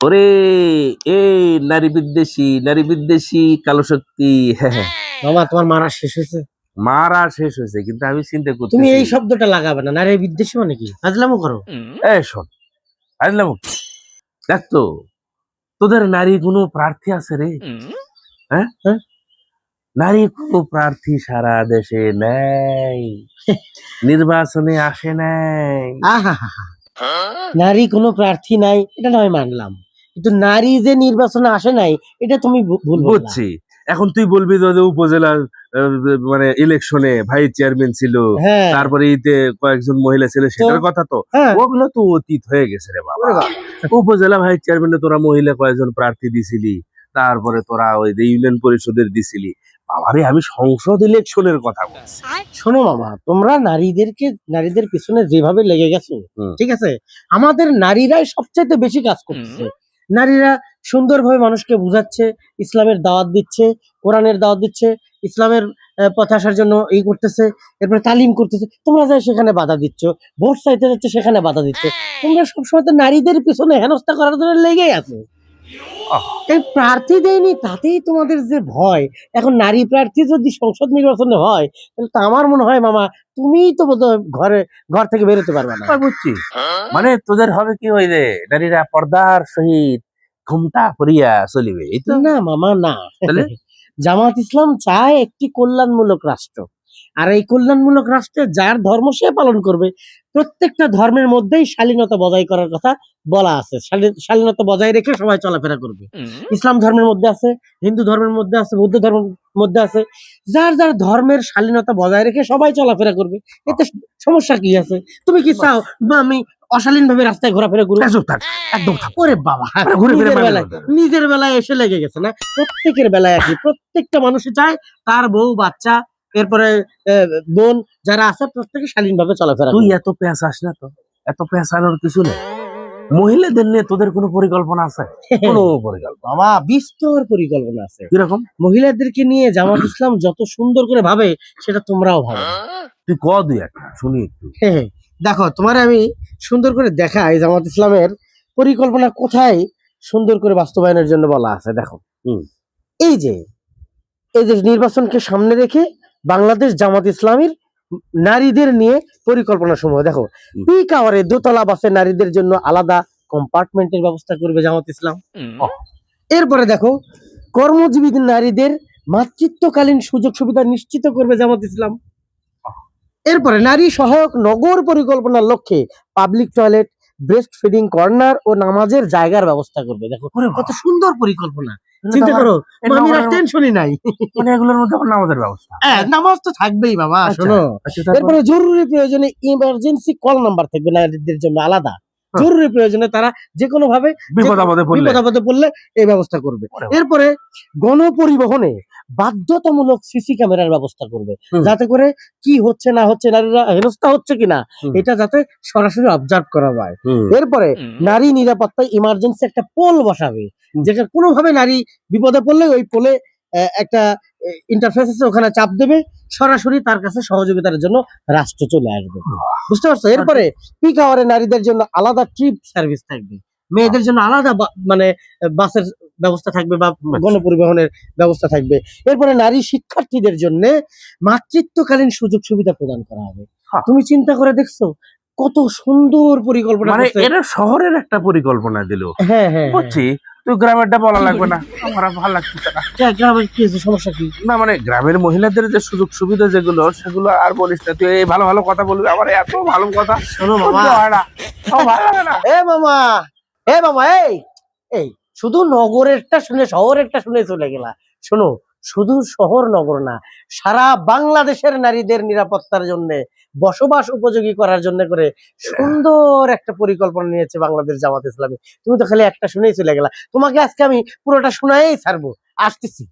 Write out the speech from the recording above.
ওরে এই নারী বিদ্বেষী নারী বিদ্বেষী কালো শক্তি মামা তোমার মারা শেষ হয়েছে? মারা শেষ হয়েছে কিন্তু আমি চিন্তা করছি তুমি এই শব্দটা লাগাবে না নারী বিদ্বেষী মানে কি? আজলামও করো। এই শোন আসলাম দেখ তো তোদের নারী কোনো প্রার্থী আছে রে? হ্যাঁ? হ্যাঁ? নারী কোনো প্রার্থী সারা দেশে নেই নির্বাচনে আসে নাই। আহা নারী কোনো প্রার্থী নাই এটা নয় মানলাম। কিন্তু নারী যে নির্বাচনে আসে নাই এটা তুমি ভুল। বুঝছি। এখন তুই বলবি যে উপজেলা আহ, মানে ইলেকশনে ভাইস চেয়ারম্যান ছিল হ্যাঁ। তারপরে ইতে কয়েকজন মহিলা ছিল সেটার কথা তো। হ্যাঁ। ওগুলো তো অতীত হয়ে গেছে রে বাবা। উপজেলা ভাইস চেয়ারম্যানে তোরা মহিলা কয়েকজন প্রার্থী দিছিলি তারপরে তোরা ওই যে ইউনিয়ন পরিষদের দিছিলি। বাবারে আমি সংসদ ইলেকশনের কথা বলছি। শোনো মামা তোমরা নারীদেরকে নারীদের পিছনে যেভাবে লেগে গেছো ঠিক আছে? আমাদের নারীরাই সবচাইতে বেশি কাজ করতেছে। নারীরা সুন্দরভাবে মানুষকে বুঝাচ্ছে ইসলামের দাওয়াত দিচ্ছে কোরআনের দাওয়াত দিচ্ছে ইসলামের পথে আসার জন্য এই করতেছে এরপরে তালিম করতেছে। তোমরা যাই সেখানে বাধা দিচ্ছ ভোট চাইতে যাচ্ছে সেখানে বাধা দিচ্ছে। তোমরা সবসময় তো নারীদের পিছনে হেনস্থা করার জন্য লেগেই আছো। এই প্রার্থী দেয়নি তাতেই তোমাদের যে ভয়। এখন নারী প্রার্থী যদি সংসদ নির্বাচনে হয় তাহলে তো আমার মনে হয় মামা তুমিই তো বোধহয় ঘরে ঘর থেকে বেরোতে পারবে না। বুঝছি। মানে তোদের হবে কি ওই যে নারীরা পর্দার সহিত ঘুমটা করিয়া চলিবে এই তো? না মামা না। তাহলে? জামাত ইসলাম চায় একটি কল্যাণমূলক রাষ্ট্র। আর এই কল্যাণমূলক রাষ্ট্রে যার ধর্ম সে পালন করবে প্রত্যেকটা ধর্মের মধ্যেই শালীনতা বজায় করার কথা বলা আছে। শালীনতা বজায় রেখে সবাই চলাফেরা করবে। ইসলাম ধর্মের মধ্যে আছে হিন্দু ধর্মের মধ্যে আছে বৌদ্ধ ধর্মের মধ্যে আছে। যার যার ধর্মের শালীনতা বজায় রেখে সবাই চলাফেরা করবে এতে সমস্যা কি আছে? তুমি কি চাও বা আমি অশালীন ভাবে রাস্তায় ঘোরাফেরা করব? থাক একদম ওরে বাবা ঘুরে ফিরে নিজের বেলায় নিজের বেলায় এসে লেগে গেছে না? প্রত্যেকের বেলায় একই প্রত্যেকটা মানুষই চায় তার বউ বাচ্চা এরপরে বোন যারা আছে প্রত্যেকে শালীন ভাবে চলাফেরা তুই এত এত পেঁচাস না তো? এত পেঁচানোর কিছু নেই? মহিলাদের নিয়ে তোদের কোনো পরিকল্পনা আছে? কোনো পরিকল্পনা? বাবা বিস্তর পরিকল্পনা আছে। কীরকম? মহিলাদেরকে নিয়ে জামাত ইসলাম যত সুন্দর করে ভাবে সেটা তোমরাও ভাবে। তুই ক দুই একটা? শুনি একটু। হ্যাঁ। দেখো তোমার আমি সুন্দর করে দেখাই জামাত ইসলামের পরিকল্পনা কোথায় সুন্দর করে বাস্তবায়নের জন্য বলা আছে। দেখো। এই যে এই যে নির্বাচনকে সামনে রেখে বাংলাদেশ জামাত ইসলামীর নারীদের নিয়ে পরিকল্পনা সমূহ। দেখো। পিক আওয়ারে দোতলা বাসে নারীদের জন্য আলাদা কম্পার্টমেন্টের ব্যবস্থা করবে জামাত ইসলাম। এরপরে দেখো কর্মজীবী নারীদের মাতৃত্বকালীন সুযোগ সুবিধা নিশ্চিত করবে জামাত ইসলাম। এরপরে নারী সহায়ক নগর পরিকল্পনার লক্ষ্যে public toilet breast feeding corner ও নামাজের জায়গার ব্যবস্থা করবে। দেখো কত সুন্দর পরিকল্পনা। চিন্তা করো মামিরা টেনশনই নাই। মানে এগুলোর মধ্যে আমার নামাজের ব্যবস্থা। হ্যাঁ, নামাজ তো থাকবেই বাবা আচ্ছা, শোনো। আচ্ছা, এরপরে জরুরি প্রয়োজনে ইমার্জেন্সি কল নাম্বার থাকবে নারীদের জন্য আলাদা। জরুরি প্রয়োজনে তারা যে কোনো ভাবে বিপদ আপদে পড়লে। বিপদ আপদে পড়লে এই ব্যবস্থা করবে। এরপরে গণপরিবহনে বাধ্যতামূলক সিসি ক্যামেরার ব্যবস্থা করবে। যাতে করে কি হচ্ছে না হচ্ছে নারীরা হেনস্থা হচ্ছে কিনা এটা যাতে সরাসরি অবজার্ভ করা হয় এরপরে নারী নিরাপত্তায় ইমার্জেন্সি একটা পোল বসাবে যেটা কোনোভাবে নারী বিপদে পড়লে ওই পোলে একটা ইন্টারফেস আছে ওখানে চাপ দেবে। সরাসরি তার কাছে সহযোগিতার জন্য রাষ্ট্র চলে আসবে। বুঝতে পারছ? এরপরে পিক আওয়ারে নারীদের জন্য আলাদা ট্রিপ সার্ভিস থাকবে। মেয়েদের জন্য আলাদা মানে বাসের ব্যবস্থা থাকবে বা গণপরিবহনের ব্যবস্থা থাকবে। এরপরে নারী শিক্ষার্থীদের জন্য মাতৃত্বকালীন সুযোগ সুবিধা প্রদান করা হবে। হ্যাঁ। তুমি চিন্তা করে দেখছ? কত সুন্দর পরিকল্পনা মানে এটা শহরের একটা পরিকল্পনা দিল। হ্যাঁ হ্যাঁ। বুঝছি? তুই গ্রামেরটা বলা লাগবে না। আমার ভালো লাগতেছে না। হ্যাঁ গ্রামের কি সমস্যা কি? না মানে গ্রামের মহিলাদের যে সুযোগ সুবিধা যেগুলো সেগুলো আর বলিস না। তুই এই ভালো ভালো কথা বলবি আমার এত ভালো কথা শোনো মামা। না। ভালো লাগে না। এ মামা এ মামা এই এই শুধু নগরেরটা শুনে শহরেরটা শুনে চলে গেলা। শোনো শুধু শহর নগর না, সারা বাংলাদেশের নারীদের নিরাপত্তার জন্য, বসবাস উপযোগী করার জন্য করে সুন্দর একটা পরিকল্পনা নিয়েছে বাংলাদেশ জামাত ইসলামী। তুমি তো খালি একটা শুনেই চলে গেলা। তোমাকে আজকে আমি পুরোটা শোনাই ছাড়বো। আসতেছি।